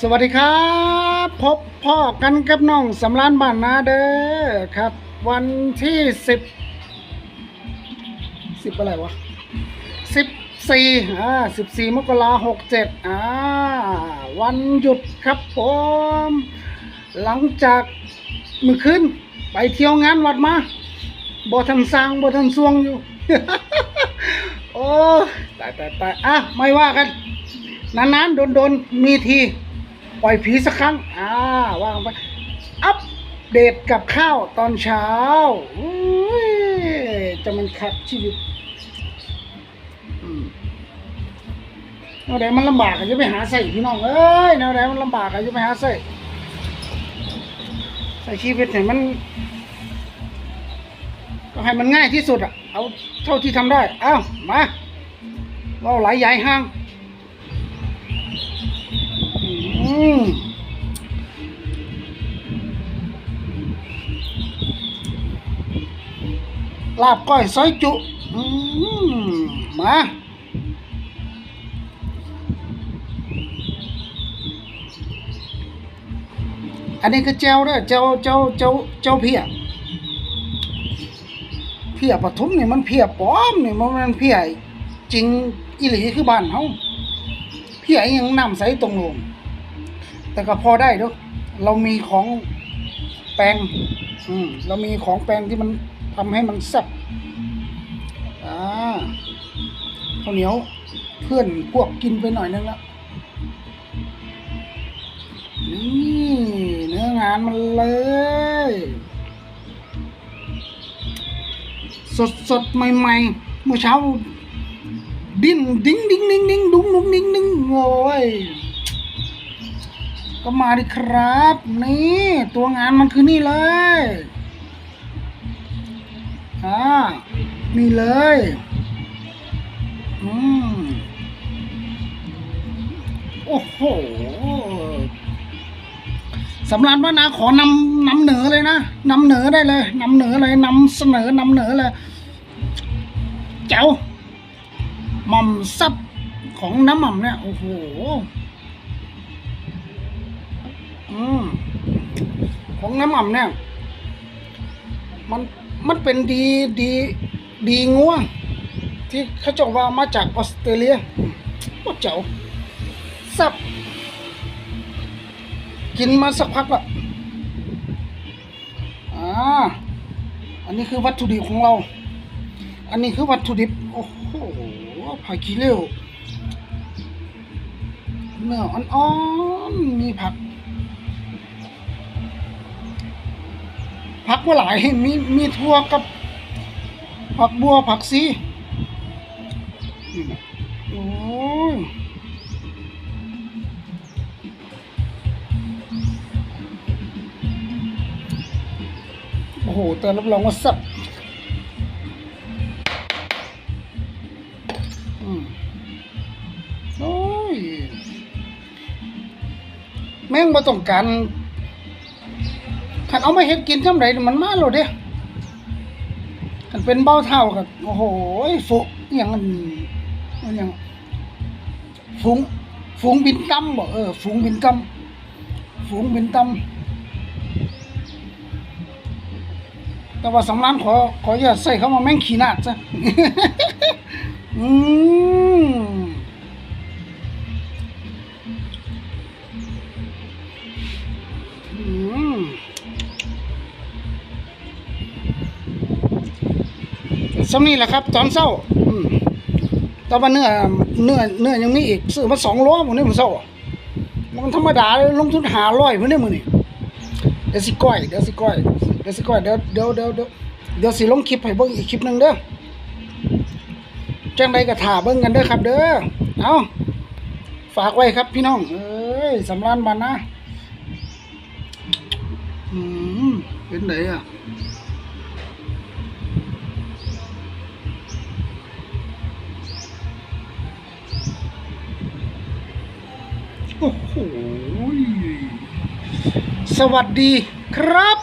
สวัสดีครับ พบพ่อกันกับน้องสำรานบ้านนาเด้อครับ วันที่สิบสิบอะไรวะสิบสี่อ่าสิบสี่มกราหกเจ็ดอ่าวันหยุดครับผม หลังจากมือขึ้น ไปเที่ยวงานวัดมาบ่ทันสร้างบ่ทันสวงอยู่ โอ้ตายตายตายอะไม่ว่ากันนานๆโดนๆมีที ปล่อยผีสักครั้ง อ่าว่างไป อัปเดตกับข้าวตอนเช้าจะมันขัดชีวิตอืมแนวใดมันลำบากก็จะไปหาใส่พี่น้องเอ้ยแนวใดมันลำบากก็จะไปหาใส่ใส่ชีวิตเนี่ยมัน ก็ให้มันง่ายที่สุดอะเอาเท่าที่ทำได้ เอ้ามาเราไหลใหญ่ห้าง ลาบก้อยซอยจุอืมมาอันนี้ก็เจ้าเด้อเจ้าเจ้าเจ้าเจ้าเพียเพียปทุมนี่มันเพียปลอมนี่มันมันเพียจริงอีหลีคือบ้านเฮาเพียยังน้ำใสตรงลง แต่ก็พอได้ด้วยเรามีของแปลงอืมเรามีของแปลงที่มันทำให้มันแซ่บอ่าข้าวเหนียวเพื่อนพวกกินไปหน่อยนึงแล้วนี่เนื้องานมันเลย สดสดใหม่ ๆ เมื่อเช้า ดิ้นดิ้งดิ้งดิ้งดิ้งดิ้งโอ้ย ก็มาดิครับ นี่ตัวงานมันคือนี่เลยอ่านี่เลยอืมโอ้โหสำหรานว่านาขอนำนำเหนือเลยนะนำเหนือได้เลยนำเหนือเลยนำเสนอนำเหนือเลยเจ้าหม่อมซับของน้ำหม่อมเนี่ยโอ้โห อืมของน้ำหม่ำเนี่ย มันมันเป็นดีดีดีงัวที่เขาจาว่ามาจากออสเตรเลียโอ้เจ๋วสับ กินมาสักพักละอ่าอันนี้คือวัตถุดิบของเรา อันนี้คือวัตถุดิบ โอ้โหผักขี้เหลวเนื้ออ่อนๆมี ผักกว่าหลายมีมีทั่วกับผักบัวผักซีโอ้ยโอ้โหแต่รับรองว่าสับอืมโอ้ย แม่งมาต้องการ ขันเอามาเฮ็ดกินจำไรมันมาโลดเด้ขันเป็นเบ้าเท่ากับโอ้โหฟุอย่างมันอย่างฝูงฝูงบินกำบ่เออฝูงบินกำฝูงบินกำแต่ว่าสำรานขอขออย่าใส่เข้ามาแม่งขี้หนาดซะอืม สำนี่แหละครับ ตอนเช้าอืมแต่ว่าเนื้อเนื้อเนื้อยังมีอีกซื้อมาสองโลหมดนี่มันเช้ามันธรรมดาเลยลงทุนหาร้อยเพื่อนนี่มือนี่เดี๋ยวสิก้อยเดี๋ยวสิก้อยเดี๋ยวสิก้อยเดี๋ยวเดี๋ยวเดี๋ยวเดี๋ยวสิลงคลิปให้เบิ่งอีกคลิปหนึ่งเด้อจังใดก็ถ่าเบิ่งกันเด้อครับ เด้อเอาฝากไว้ครับพี่น้อง เอ้ยสำรานบันนะ อืมเป็นไหนอะ สวัสดีครับ